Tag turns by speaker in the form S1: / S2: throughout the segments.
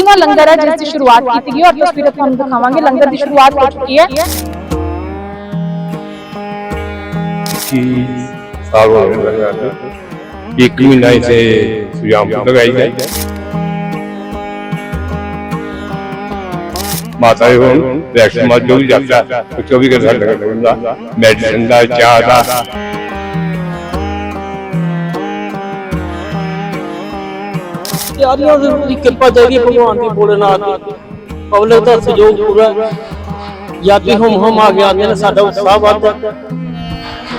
S1: 21ਵਾਂ ਲੰਗਰ ਹੈ ਜਿਸ ਦੀ ਸ਼ੁਰੂਆਤ ਕੀਤੀ ਗਈ ਹੈ ਔਰ ਤਸਵੀਰਾਂ ਤੁਹਾਨੂੰ ਦਿਖਾਵਾਂਗੇ ਲੰਗਰ ਦੀ ਸ਼ੁਰੂਆਤ ਹੋ ਚੁੱਕੀ ਹੈ
S2: कि साल हो गए लगा था। एक महीना से सुजाम लगाई गई माता जी ਹੁਣ ਰੈਕਸ਼ਨ ਮਾ ਜੋ ਵੀ ਜਾਂਦਾ ਉਹ 24 ਘੰਟੇ ਸਾਡਾ ਹੁੰਦਾ ਦੀ
S3: ਕਿਰਪਾ ਚਾਹੀਦੀ ਹੈ ਭਗਵਾਨ ਦੀ ਭੋਲੇਨਾਥ ਦੀ। ਪਬਲਿਕ ਦਾ ਸਹਿਯੋਗ ਪੂਰਾ ਹੈ। ਹਮ ਹਮ ਆ ਕੇ ਨੇ ਸਾਡਾ ਉਤਸ਼ਾਹ ਵੱਧਦਾ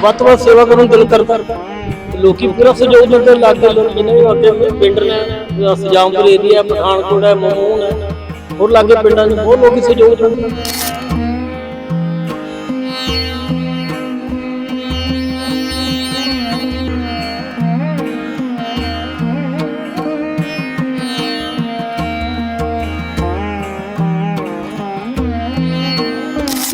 S3: ਵੱਧ ਤੋਂ ਵੱਧ ਸੇਵਾ ਕਰਨ ਦਿਲ ਕਰਦਾ ਲੋਕੀ ਪੂਰਾ ਸਹਿਯੋਗ ਦਿੰਦੇ ਲਾਗੇ ਲੋਕ ਜਿੰਨੇ ਵੀ ਅੱਗੇ ਪਿੰਡ ਨੇ ਸਜਾਮਪੁਰ ਏਰੀਆ ਪਠਾਨਕੋਟ ਹੈ, ਮਮੂਨ ਹੈ, ਹੋਰ ਲਾਗੇ ਪਿੰਡਾਂ 'ਚ ਬਹੁਤ ਲੋਕੀ ਸਹਿਯੋਗ ਦਿੰਦੇ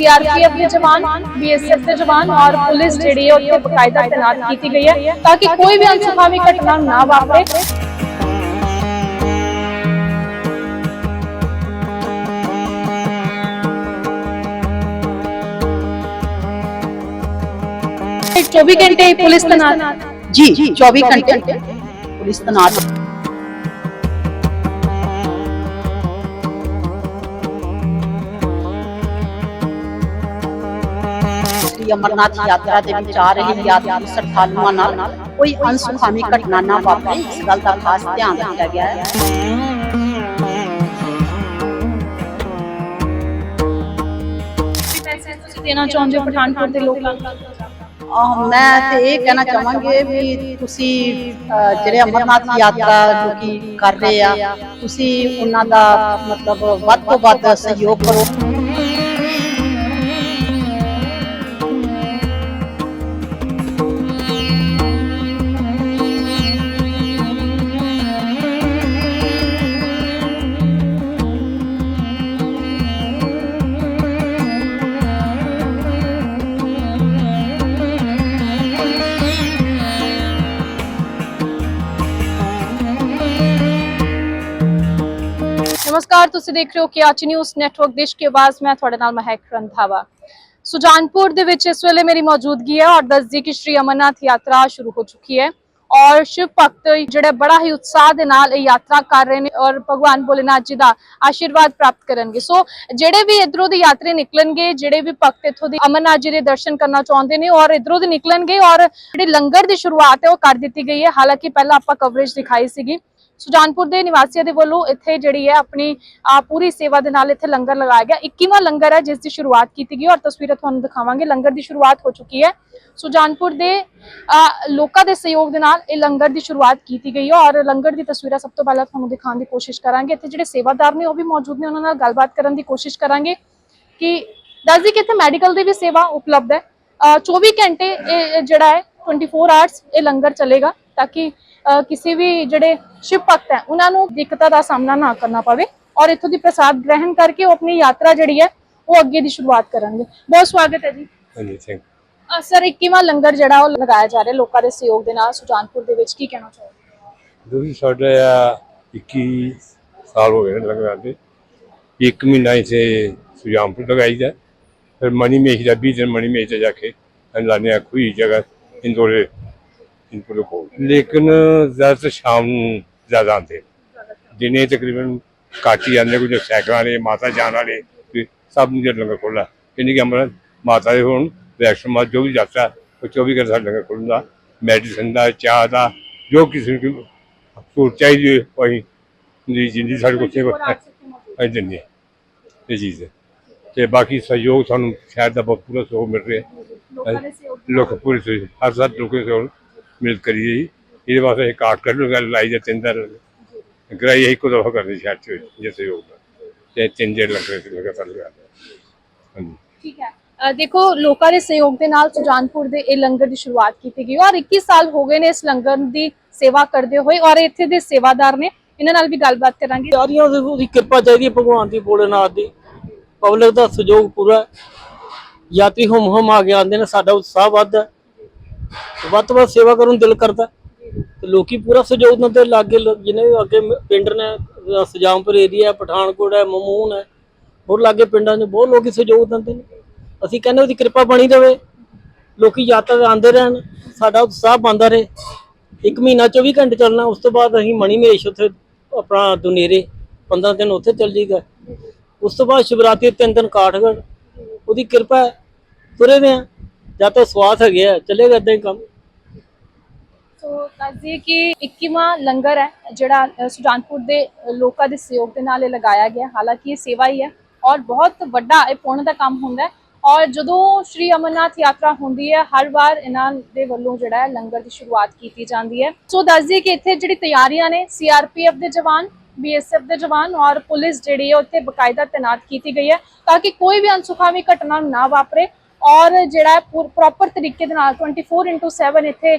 S1: सीआरपीएफ के जवान बीएसएफ के जवान और पुलिस जेडी है बकायदा तैनात की गई है ताकि कोई भी अनसुखामी घटना ना वापरे। चौबीस घंटे पुलिस तैनात।
S4: जी चौबीस घंटे। पुलिस तैनात। ਸ੍ਰੀ ਅਮਰਨਾਥ ਯਾਤਰਾ ਦੇ ਵਿੱਚ ਆ ਰਹੇ ਯਾਤਰੀ ਸ਼ਰਧਾਲੂਆਂ ਨਾਲ ਕੋਈ ਅਨਸੁਖਾਵੀ ਘਟਨਾ ਨਾ ਵਾਪਰੇ ਇਸ ਗੱਲ ਦਾ ਖਾਸ ਧਿਆਨ ਰੱਖਿਆ ਗਿਆ ਹੈ।
S1: ਮੈਸੇਜ ਤੁਸੀਂ ਦੇਣਾ ਚਾਹੁੰਦੇ ਹੋ ਪਠਾਨਕੋਟ ਦੇ ਲੋਕਾਂ ਨੂੰ?
S4: ਮੈਂ ਤੇ ਇਹ ਕਹਿਣਾ ਚਾਹਾਂਗੇ ਵੀ ਤੁਸੀਂ ਜਿਹੜੇ ਅਮਰਨਾਥ ਯਾਤਰਾ ਜੋ ਕਿ ਕਰ ਰਹੇ ਆ ਤੁਸੀਂ ਉਹਨਾਂ ਦਾ ਮਤਲਬ ਵੱਧ ਤੋਂ ਵੱਧ ਸਹਿਯੋਗ ਕਰੋ।
S1: ਨਮਸਕਾਰ, ਤੁਸੀਂ ਦੇਖ ਰਹੇ ਹੋ ਕਿਆਚੀ ਨਿਊਜ਼ ਨੈਟਵਰਕ ਦੇਸ਼ ਕੀ ਆਵਾਜ਼, ਮੈਂ ਤੁਹਾਡੇ ਨਾਲ ਮਹਿਕ ਰੰਧਾਵਾ। ਸੁਜਾਨਪੁਰ ਦੇ ਵਿੱਚ ਇਸ ਵੇਲੇ ਮੇਰੀ ਮੌਜੂਦਗੀ ਹੈ ਔਰ ਦੱਸਦੀ ਕਿ ਸ਼੍ਰੀ ਅਮਰਨਾਥ ਯਾਤਰਾ ਸ਼ੁਰੂ ਹੋ ਚੁੱਕੀ ਹੈ ਔਰ ਸ਼ਿਵ ਭਗਤ ਜਿਹੜੇ ਬੜਾ ਹੀ ਉਤਸ਼ਾਹ ਦੇ ਨਾਲ ਇਹ ਯਾਤਰਾ ਕਰ ਰਹੇ ਨੇ ਔਰ ਭਗਵਾਨ ਭੋਲੇਨਾਥ ਜੀ ਦਾ ਆਸ਼ੀਰਵਾਦ ਪ੍ਰਾਪਤ ਕਰਨਗੇ। ਸੋ ਜਿਹੜੇ ਵੀ ਇਧਰੋਂ ਦੇ ਯਾਤਰੀ ਨਿਕਲਣਗੇ, ਜਿਹੜੇ ਵੀ ਭਗਤ ਇੱਥੋਂ ਦੇ ਅਮਰਨਾਥ ਜੀ ਦੇ ਦਰਸ਼ਨ ਕਰਨਾ ਚਾਹੁੰਦੇ ਨੇ ਔਰ ਇਧਰੋਂ ਦੇ ਨਿਕਲਣਗੇ ਔਰ ਜਿਹੜੀ ਲੰਗਰ ਦੀ ਸ਼ੁਰੂਆਤ ਹੈ ਉਹ ਕਰ ਦਿੱਤੀ ਗਈ ਹੈ। ਹਾਲਾਂਕਿ ਪਹਿਲਾਂ ਆਪਾਂ ਕਵਰੇਜ ਦਿਖਾਈ ਸੀਗੀ। ਸੁਜਾਨਪੁਰ ਦੇ ਨਿਵਾਸੀਆਂ ਦੇ ਵੱਲੋਂ ਇੱਥੇ ਜਿਹੜੀ ਹੈ ਆਪਣੀ ਪੂਰੀ ਸੇਵਾ ਦੇ ਨਾਲ ਇੱਥੇ ਲੰਗਰ ਲਗਾਇਆ ਗਿਆ। 21ਵਾਂ ਲੰਗਰ ਹੈ ਜਿਸ ਦੀ ਸ਼ੁਰੂਆਤ ਕੀਤੀ ਗਈ ਔਰ ਤਸਵੀਰਾਂ ਤੁਹਾਨੂੰ ਦਿਖਾਵਾਂਗੇ। ਲੰਗਰ ਦੀ ਸ਼ੁਰੂਆਤ ਹੋ ਚੁੱਕੀ ਹੈ। ਸੁਜਾਨਪੁਰ ਦੇ ਲੋਕਾਂ ਦੇ ਸਹਿਯੋਗ ਦੇ ਨਾਲ ਇਹ ਲੰਗਰ ਦੀ ਸ਼ੁਰੂਆਤ ਕੀਤੀ ਗਈ ਹੈ ਔਰ ਲੰਗਰ ਦੀ ਤਸਵੀਰਾਂ ਸਭ ਤੋਂ ਪਹਿਲਾਂ ਤੁਹਾਨੂੰ ਦਿਖਾਉਣ ਦੀ ਕੋਸ਼ਿਸ਼ ਕਰਾਂਗੇ। ਇੱਥੇ ਜਿਹੜੇ ਸੇਵਾਦਾਰ ਨੇ ਉਹ ਵੀ ਮੌਜੂਦ ਨੇ ਉਹਨਾਂ ਨਾਲ ਗੱਲਬਾਤ ਕਰਨ ਦੀ ਕੋਸ਼ਿਸ਼ ਕਰਾਂਗੇ ਕਿ ਦੱਸਦੀ ਕਿ ਇੱਥੇ ਮੈਡੀਕਲ ਦੀ ਵੀ ਸੇਵਾ ਉਪਲਬਧ ਹੈ। ਅ, 24 ਘੰਟੇ ਇਹ ਜਿਹੜਾ ਹੈ 24 ਆਵਰਸ ਇਹ ਲੰਗਰ ਚੱਲੇਗਾ ਤਾਂ ਕਿ ਕਿਸੇ ਵੀ ਜਿਹੜੇ ਸ਼ਿਵ ਭਗਤ ਹੈ ਉਹਨਾਂ ਨੂੰ ਦਿੱਕਤਾਂ ਦਾ ਸਾਹਮਣਾ ਨਾ ਕਰਨਾ ਪਵੇ ਔਰ ਇੱਥੋਂ ਦੀ ਪ੍ਰਸਾਦ ਗ੍ਰਹਿਣ ਕਰਕੇ ਉਹ ਆਪਣੀ ਯਾਤਰਾ ਜਿਹੜੀ ਹੈ ਉਹ ਅੱਗੇ ਦੀ ਸ਼ੁਰੂਆਤ ਕਰਨਗੇ। ਬਹੁਤ ਸਵਾਗਤ ਹੈ ਜੀ।
S2: ਹਾਂਜੀ
S1: ਅ, ਸਰ 21ਵਾਂ ਲੰਗਰ ਜਿਹੜਾ ਉਹ ਲਗਾਇਆ ਜਾ ਰਿਹਾ ਲੋਕਾਂ ਦੇ ਸਹਿਯੋਗ ਦੇ ਨਾਲ ਸੁਜਾਨਪੁਰ ਦੇ ਵਿੱਚ ਕੀ ਕਹਿਣਾ ਚਾਹੋਗੇ?
S2: ਦੋਸਤੋ ਸਾਡੇ ਆ 21 ਸਾਲ ਹੋ ਗਏ ਲਗਾ ਤੇ ਇੱਕ ਮਹੀਨਾ ਇਸੇ ਸੁਜਾਮ ਪਰ ਲਗਾਈ ਜਾ ਫਿਰ ਮਣੀ ਦਾ ਵੀ ਦਿਨ ਮਣੀ ਤੇ ਜਾ ਕੇ ਲਾਣੇ ਆ ਕੋਈ ਜਗ੍ਹਾ ਇੰਦੋਰੇ ਲੇਕਿਨ ਜ਼ਿਆਦਾ ਸ਼ਾਮ ਨੂੰ ਜ਼ਿਆਦਾ ਆਉਂਦੇ ਦਿਨੇ ਤਕਰੀਬਨ ਘੱਟ ਹੀ ਆਉਂਦੇ ਕੁਝ ਸਾਈਕਲਾਂ ਵਾਲੇ ਮਾਤਾ ਜਾਣ ਵਾਲੇ ਤੇ ਸਭ ਨੂੰ ਜਦ ਲੰਗਰ ਖੋਲਾ ਕਿੰਨੀ ਕਿ ਅਮਰ ਮਾਤਾ ਦੇ ਹੁਣ ਰੈਕਸ਼ਨ ਮਾ ਜੋ ਵੀ ਜਾਂਦਾ ਉਹ 24 ਘੰਟੇ ਲੰਗਰ ਖੋਲਦਾ ਮੈਡੀਸਨ ਦਾ ਚਾਹ ਦਾ ਜੋ ਕਿਸੇ ਨੂੰ ਸਹੂਲਤ ਚਾਹੀਦੀ ਅਸੀਂ ਜੀ ਜਿੰਦੀ ਸਾਡੇ ਕੋਲ ਸੇਵਾ ਅਸੀਂ ਦਿੰਦੇ ਹਾਂ। ਇਹ ਚੀਜ਼ ਹੈ। ਤੇ ਬਾਕੀ ਸਹਿਯੋਗ ਸਾਨੂੰ ਸ਼ਹਿਰ ਦਾ ਬਹੁਤ ਪੂਰਾ ਸਹਿਯੋਗ ਮਿਲ ਰਿਹਾ ਹੈ। ਲੋਕ ਪੂਰੇ ਸਹਿਯੋਗ ਹਰ ਸਾਥ ਲੋਕਾਂ ਦੇ ਸਹਿਯੋਗ ਮਿਲ ਕਰੀ ਜੀ ਇਹਦੇ ਵਾਸਤੇ ਇੱਕ ਕਾਰਡ ਕਰ ਲੂਗਾ ਲਾਈ ਦੇ ਤਿੰਨ ਦਰ ਗਰਾਈ ਇੱਕ ਦਫਾ ਕਰਦੇ ਸ਼ਹਿਰ ਚ ਜੇ ਸਹਿਯੋਗ ਦਾ ਤੇ ਤਿੰਨ ਜੇੜ ਲੱਗ ਰਹੇ ਲਗਾਤਾਰ ਲਗਾ ਹਾਂਜੀ।
S1: ਠੀਕ ਹੈ। ਦੇਖੋ ਲੋਕਾਂ ਦੇ ਸਹਿਯੋਗ ਦੇ ਨਾਲ ਸੁਜਾਨਪੁਰ ਦੇ ਇਹ ਲੰਗਰ ਦੀ ਸ਼ੁਰੂਆਤ ਕੀਤੀ ਗਈ ਔਰ 21 ਸਾਲ ਹੋ ਗਏ ਨੇ ਇਸ ਲੰਗਰ ਦੀ ਸੇਵਾ ਕਰਦੇ ਹੋਏ ਔਰ ਇੱਥੇ ਦੇ ਸੇਵਾਦਾਰ ਨੇ ਇਹਨਾਂ ਨਾਲ ਵੀ ਗੱਲਬਾਤ ਕਰਾਂਗੇ।
S3: ਤਿਆਰੀਆਂ ਦੀ ਕਿਰਪਾ ਚਾਹੀਦੀ ਹੈ ਭਗਵਾਨ ਦੀ ਭੋਲੇਨਾਥ ਦੀ। ਪਬਲਿਕ ਦਾ ਸਹਿਯੋਗ ਪੂਰਾ। ਯਾਤਰੀ ਹਮ ਹਮ ਆ ਕੇ ਆਉਂਦੇ ਨੇ ਸਾਡਾ ਉਤਸ਼ਾਹ ਵੱਧਦਾ ਹੈ। ਵੱਧ ਤੋਂ ਵੱਧ ਸੇਵਾ ਕਰਨ ਨੂੰ ਦਿਲ ਕਰਦਾ। ਹੈ। ਤੇ ਲੋਕੀ ਪੂਰਾ ਸਹਿਯੋਗ ਦਿੰਦੇ ਲਾਗੇ ਲੋ- ਜਿੰਨੇ ਵੀ ਅੱਗੇ ਮ- ਪਿੰਡ ਨੇ ਅਹ ਸਜਾਮਪੁਰ ਏਰੀਆ ਪਠਾਨਕੋਟ ਹੈ ਮਮੂਨ ਹੈ ਹੋਰ ਲਾਗੇ ਪਿੰਡਾਂ 'ਚ ਬਹੁਤ ਲੋਕੀ ਸਹਿਯੋਗ ਦਿੰਦੇ ਨੇ। ਅਸੀਂ ਕਹਿੰਦੇ ਉਹਦੀ ਕਿਰਪਾ ਬਣੀ ਰਵੇ। ਲੋਕੀ ਯਾਤਰਾ ਆਉਂਦੇ ਰਹਿਣ ਸਾਡਾ ਉਤਸ਼ਾਹ ਬਣਦਾ ਰਹੇ। ਇੱਕ ਮਹੀਨਾ 24 ਘੰਟੇ ਚੱਲਣਾ ਉਸ ਤੋਂ ਬਾਅਦ ਅਸੀਂ ਮਣੀ ਮਹੇਸ਼ ਉੱਥੇ ਆਪਣਾ ਦੁਨੇਰੇ 15 ਦਿਨ ਉੱਥੇ ਚੱਲ ਜੀਦਾ ਉਸ ਤੋਂ ਬਾਅਦ ਸ਼ਿਵਰਾਤਰੀ ਤਿੰਨ ਦਿਨ ਕਾਠਗੜ੍ਹ। ਉਹਦੀ ਕਿਰਪਾ ਹੈ, ਤੁਰੇ ਦੇ ਆ। ਜਾਂ ਤਾਂ ਸਵਾਸ ਹੈਗੇ ਆ ਚੱਲੇਗਾ ਏਦਾਂ ਹੀ ਕੰਮ।
S1: ਸੋ ਦੱਸਦੀਏ ਕਿ 21ਵਾਂ ਲੰਗਰ ਹੈ, ਜਿਹੜਾ ਸੁਜਾਨਪੁਰ ਦੇ ਲੋਕਾਂ ਦੇ ਸਹਿਯੋਗ ਦੇ ਨਾਲ ਇਹ ਲਗਾਇਆ ਗਿਆ ਹਾਲਾਂਕਿ ਇਹ ਸੇਵਾ ਹੀ ਹੈ ਔਰ ਬਹੁਤ ਵੱਡਾ ਇਹ ਪੁੰਨ ਦਾ ਕੰਮ ਹੁੰਦਾ ਹੈ। ਔਰ ਜਦੋਂ ਸ਼੍ਰੀ ਅਮਰਨਾਥ ਯਾਤਰਾ ਹੁੰਦੀ ਹੈ, ਹਰ ਵਾਰ ਇਹਨਾਂ ਦੇ ਵੱਲੋਂ ਜਿਹੜਾ ਹੈ ਲੰਗਰ ਦੀ ਸ਼ੁਰੂਆਤ ਕੀਤੀ ਜਾਂਦੀ ਹੈ। ਸੋ ਦੱਸਦੀਏ ਕਿ ਇੱਥੇ ਜਿਹੜੀ ਤਿਆਰੀਆਂ ਨੇ ਸੀਆਰਪੀਐਫ ਦੇ ਜਵਾਨ ਬੀਐਸਐਫ ਦੇ ਜਵਾਨ ਔਰ ਪੁਲਿਸ ਜਿਹੜੀ ਹੈ, ਉੱਥੇ ਬਕਾਇਦਾ ਤੈਨਾਤ ਕੀਤੀ ਗਈ ਹੈ ਤਾਂ ਕਿ ਕੋਈ ਵੀ ਅਨਸੁਖਾਵੀ ਘਟਨਾ ਨਾ ਵਾਪਰੇ। ਔਰ ਜਿਹੜਾ ਪ੍ਰੋਪਰ ਤਰੀਕੇ ਦੇ ਨਾਲ 24/7 ਇੱਥੇ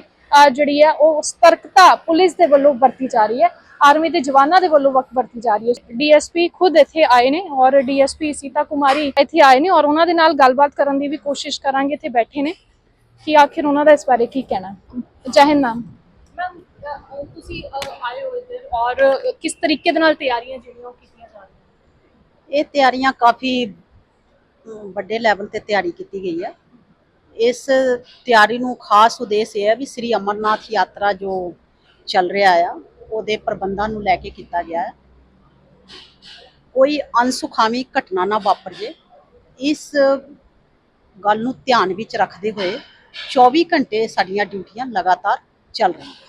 S1: ਜਿਹੜੀ ਹੈ ਉਹ ਸਤਰਕਤਾ ਪੁਲਿਸ ਦੇ ਵੱਲੋਂ ਵਰਤੀ ਜਾ ਰਹੀ ਹੈ। ਆਰਮੀ ਦੇ ਜਵਾਨਾਂ ਦੇ ਵੱਲੋਂ ਵਕ ਵਰਤੀ ਜਾ ਰਹੀ ਹੈ। ਡੀਐਸਪੀ ਖੁਦ ਇੱਥੇ ਆਏ ਨੇ ਔਰ ਡੀਐਸਪੀ ਸੀਤਾ ਕੁਮਾਰੀ ਇੱਥੇ ਆਏ ਨੇ ਔਰ ਉਹਨਾਂ ਦੇ ਨਾਲ ਗੱਲਬਾਤ ਕਰਨ ਦੀ ਵੀ ਕੋਸ਼ਿਸ਼ ਕਰਾਂਗੇ ਇੱਥੇ ਬੈਠੇ ਨੇ। ਕਿ ਆਖਿਰ ਉਹਨਾਂ ਦਾ ਇਸ ਬਾਰੇ ਕੀ ਕਹਿਣਾ? ਹੈ ਜੈ ਹਿੰਦ ਮੈਮ ਮੈਮ ਤੁਸੀਂ ਆਏ ਹੋ ਇੱਧਰ ਔਰ ਕਿਸ ਤਰੀਕੇ ਦੇ ਨਾਲ ਤਿਆਰੀਆਂ ਜਿਹੜੀਆਂ ਉਹ ਕੀਤੀਆਂ ਜਾ ਰਹੀਆਂ?
S4: ਇਹ ਤਿਆਰੀਆਂ ਕਾਫੀ ਵੱਡੇ ਲੈਵਲ ਤੇ ਤਿਆਰੀ ਕੀਤੀ ਗਈ ਹੈ। ਇਸ ਤਿਆਰੀ ਨੂੰ ਖਾਸ ਉਦੇਸ਼ ਇਹ ਹੈ ਵੀ ਸ੍ਰੀ ਅਮਰਨਾਥ ਯਾਤਰਾ ਜੋ ਚੱਲ ਰਿਹਾ ਆ ਉਹਦੇ ਪ੍ਰਬੰਧਾਂ ਨੂੰ ਲੈ ਕੇ ਕੀਤਾ ਗਿਆ ਹੈ। ਕੋਈ ਅਨਸੁਖਾਵੀ ਘਟਨਾ ਨਾ ਵਾਪਰ ਜੇ ਇਸ ਗੱਲ ਨੂੰ ਧਿਆਨ ਵਿੱਚ ਰੱਖਦੇ ਹੋਏ 24 ਘੰਟੇ ਸਾਡੀਆਂ ਡਿਊਟੀਆਂ ਲਗਾਤਾਰ ਚੱਲ ਰਹੀਆਂ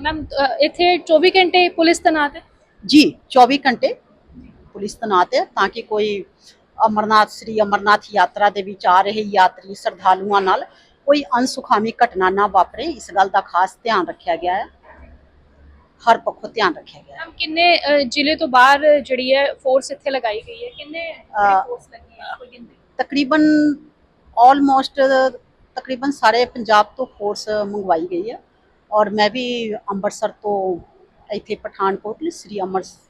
S1: ਮੈਮ ਇੱਥੇ 24 ਘੰਟੇ ਪੁਲਿਸ ਤੈਨਾਤ ਹੈ?
S4: ਜੀ 24 ਘੰਟੇ ਪੁਲਿਸ ਤੈਨਾਤ ਹੈ ਤਾਂ ਕਿ ਕੋਈ ਅਮਰਨਾਥ ਸ੍ਰੀ ਅਮਰਨਾਥ ਯਾਤਰਾ ਦੇ ਵਿੱਚ ਆ ਰਹੇ ਯਾਤਰੀ ਸ਼ਰਧਾਲੂਆਂ ਨਾਲ ਕੋਈ ਅਨਸੁਖਾਵੀ ਘਟਨਾ ਨਾ ਵਾਪਰੇ। ਇਸ ਗੱਲ ਦਾ ਖਾਸ ਧਿਆਨ ਰੱਖਿਆ ਗਿਆ ਹੈ। ਹਰ ਪੱਖੋਂ ਧਿਆਨ ਰੱਖਿਆ ਗਿਆ ਹੈ।
S1: ਮੈਮ ਕਿੰਨੇ ਅ, ਜ਼ਿਲ੍ਹੇ ਤੋਂ ਬਾਹਰ ਜਿਹੜੀ ਹੈ ਫੋਰਸ ਇੱਥੇ ਲਗਾਈ ਗਈ ਹੈ? ਕਿੰਨੇ
S4: ਅ,
S1: ਫੋਰਸ ਲੱਗੀ ਹੈ ਕੋਈ ਗਿਣਤੀ?
S4: ਤਕਰੀਬਨ ਆਲਮੋਸਟ ਤਕਰੀਬਨ ਸਾਰੇ ਪੰਜਾਬ ਤੋਂ ਫੋਰਸ ਮੰਗਵਾਈ ਗਈ ਹੈ। ਔਰ ਮੈਂ ਵੀ ਅੰਮ੍ਰਿਤਸਰ ਤੋਂ ਇੱਥੇ ਪਠਾਨਕੋਟ ਲਈ ਸ੍ਰੀ ਅੰਮ੍ਰਿਤਸਰ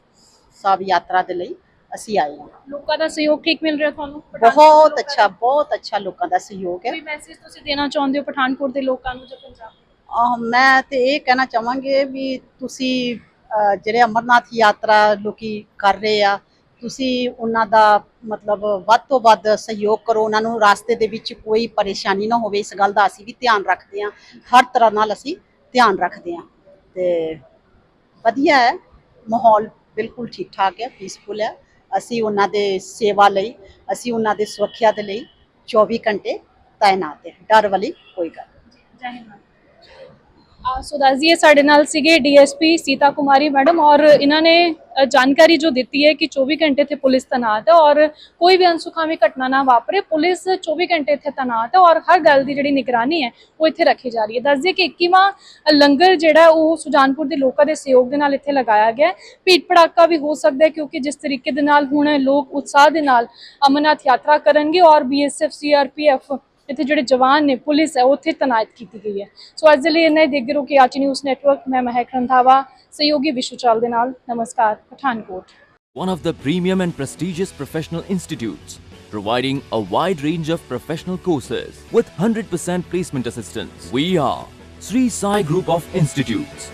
S4: ਸਾਹਿਬ ਯਾਤਰਾ ਦੇ ਲਈ ਅਸੀਂ ਆਏ ਹਾਂ।
S1: ਲੋਕਾਂ ਦਾ ਸਹਿਯੋਗ ਠੀਕ ਮਿਲ ਰਿਹਾ ਤੁਹਾਨੂੰ?
S4: ਬਹੁਤ ਅੱਛਾ ਬਹੁਤ ਅੱਛਾ ਲੋਕਾਂ ਦਾ ਸਹਿਯੋਗ ਹੈ।
S1: ਕੋਈ ਮੈਸੇਜ ਤੁਸੀਂ ਦੇਣਾ ਚਾਹੁੰਦੇ ਹੋ ਪਠਾਨਕੋਟ ਦੇ ਲੋਕਾਂ ਨੂੰ ਜਾਂ ਪੰਜਾਬ?
S4: ਅਹ ਮੈਂ ਤੇ ਇਹ ਕਹਿਣਾ ਚਾਹਾਂਗੇ ਵੀ ਤੁਸੀਂ ਅਹ ਜਿਹੜੇ ਅਮਰਨਾਥ ਯਾਤਰਾ ਲੋਕੀ ਕਰ ਰਹੇ ਆ ਤੁਸੀਂ ਉਹਨਾਂ ਦਾ ਮਤਲਬ ਵੱਧ ਤੋਂ ਵੱਧ ਸਹਿਯੋਗ ਕਰੋ। ਉਹਨਾਂ ਨੂੰ ਰਾਸਤੇ ਦੇ ਵਿੱਚ ਕੋਈ ਪਰੇਸ਼ਾਨੀ ਨਾ ਹੋਵੇ। ਇਸ ਗੱਲ ਦਾ ਅਸੀਂ ਵੀ ਧਿਆਨ ਰੱਖਦੇ ਹਾਂ। ਹਰ ਤਰ੍ਹਾਂ ਨਾਲ ਅਸੀਂ ਧਿਆਨ ਰੱਖਦੇ ਹਾਂ। ਤੇ ਵਧੀਆ ਹੈ ਮਾਹੌਲ। ਬਿਲਕੁਲ ਠੀਕ ਠਾਕ ਹੈ ਪੀਸਫੁਲ ਹੈ। ਅਸੀਂ ਉਹਨਾਂ ਦੇ ਸੇਵਾ ਲਈ, ਅਸੀਂ ਉਹਨਾਂ ਦੇ ਸੁਰੱਖਿਆ ਦੇ ਲਈ 24 ਘੰਟੇ ਤਾਇਨਾਤ ਹੈ। ਡਰ ਵਾਲੀ ਕੋਈ ਗੱਲ ਨਹੀਂ।
S1: ਸੋ ਦੱਸਦੀਏ ਸਾਡੇ ਨਾਲ ਸੀਗੇ ਡੀਐਸਪੀ ਸੀਤਾ ਕੁਮਾਰੀ ਮੈਡਮ ਔਰ ਇਹਨਾਂ ਨੇ ਜਾਣਕਾਰੀ ਜੋ ਦਿੱਤੀ ਹੈ ਕਿ 24 ਘੰਟੇ ਇੱਥੇ ਪੁਲਿਸ ਤੈਨਾਤ ਹੈ ਔਰ ਕੋਈ ਵੀ ਅਨਸੁਖਾਵੀ ਘਟਨਾ ਨਾ ਵਾਪਰੇ, ਪੁਲਿਸ 24 ਘੰਟੇ ਇੱਥੇ ਤੈਨਾਤ ਹੈ ਔਰ ਹਰ ਗੱਲ ਦੀ ਜਿਹੜੀ ਨਿਗਰਾਨੀ ਹੈ, ਉਹ ਇੱਥੇ ਰੱਖੀ ਜਾ ਰਹੀ ਹੈ। ਦੱਸਦੀਏ ਕਿ 21ਵਾਂ ਲੰਗਰ ਜਿਹੜਾ ਉਹ ਸੁਜਾਨਪੁਰ ਦੇ ਲੋਕਾਂ ਦੇ ਸਹਿਯੋਗ ਦੇ ਨਾਲ ਇੱਥੇ ਲਗਾਇਆ ਗਿਆ ਭੀੜ ਭੜਾਕਾ ਵੀ ਹੋ ਸਕਦਾ ਹੈ ਕਿਉਂਕਿ ਜਿਸ ਤਰੀਕੇ ਦੇ ਨਾਲ ਹੁਣ ਲੋਕ ਉਤਸ਼ਾਹ ਦੇ ਨਾਲ ਅਮਰਨਾਥ ਯਾਤਰਾ ਕਰਨਗੇ ਔਰ ਬੀਐਸਐਫ ਸੀਆਰਪੀਐਫ ਇੱਥੇ ਜਿਹੜੇ ਜਵਾਨ ਨੇ ਪੁਲਿਸ ਹੈ ਉਹ ਉੱਥੇ ਤੈਨਾਤ ਕੀਤੀ ਗਈ ਹੈ ਸੋ ਅੱਜ ਦੇ ਲਈ ਇੰਨਾ ਹੀ ਦੇਖਦੇ ਰਹੋ ਕਿ ਆਚੀ ਨਿਊਜ਼ ਨੈਟਵਰਕ ਮੈਂ ਮਹਿਕ ਰੰਧਾਵਾ ਸਹਿਯੋਗੀ ਵਿਸ਼ਵਚਾਲ ਦੇ ਨਾਲ ਨਮਸਕਾਰ Pathankot
S5: one of the premium and prestigious professional institutes, providing a wide range of professional courses with 100% placement assistance. We are Sri Sai Group of Institutes.